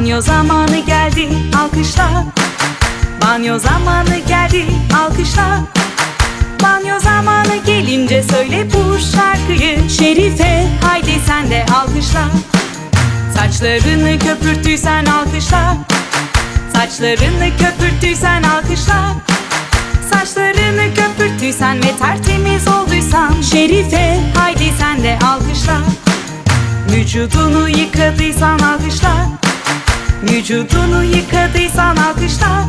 Banyo zamanı geldi alkışla. Banyo zamanı geldi alkışla. Banyo zamanı gelince söyle bu şarkıyı. Şerife haydi sen de alkışla. Saçlarını köpürttüysen alkışla. Saçlarını köpürttüysen alkışla. Saçlarını köpürttüysen ve tertemiz olduysan. Şerife haydi sen de alkışla. Vücudunu yıkadıysan alkışla Vücudunu yıkadıysan alkışla.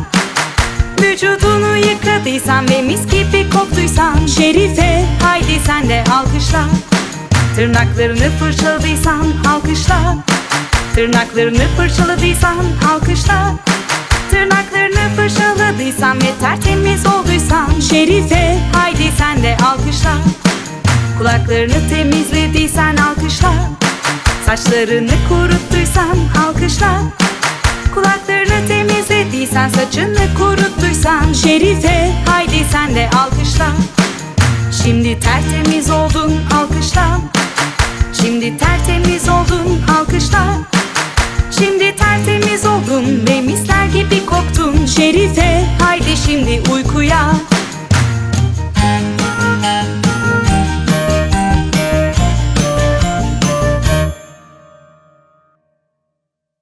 Vücudunu yıkadıysan ve mis gibi koktuysan. Şerife haydi sen de alkışla. Tırnaklarını fırçaladıysan alkışla. Tırnaklarını fırçaladıysan alkışla. Tırnaklarını fırçaladıysan ve tertemiz olduysan. Şerife haydi sen de alkışla. Kulaklarını temizlediysen alkışla. Saçlarını kuruttuysan alkışla saçını kuruttuysan Şerife Haydi sen de alkışla. Şimdi tertemiz oldun alkışla. Şimdi tertemiz oldun alkışla. Şimdi tertemiz oldun memisle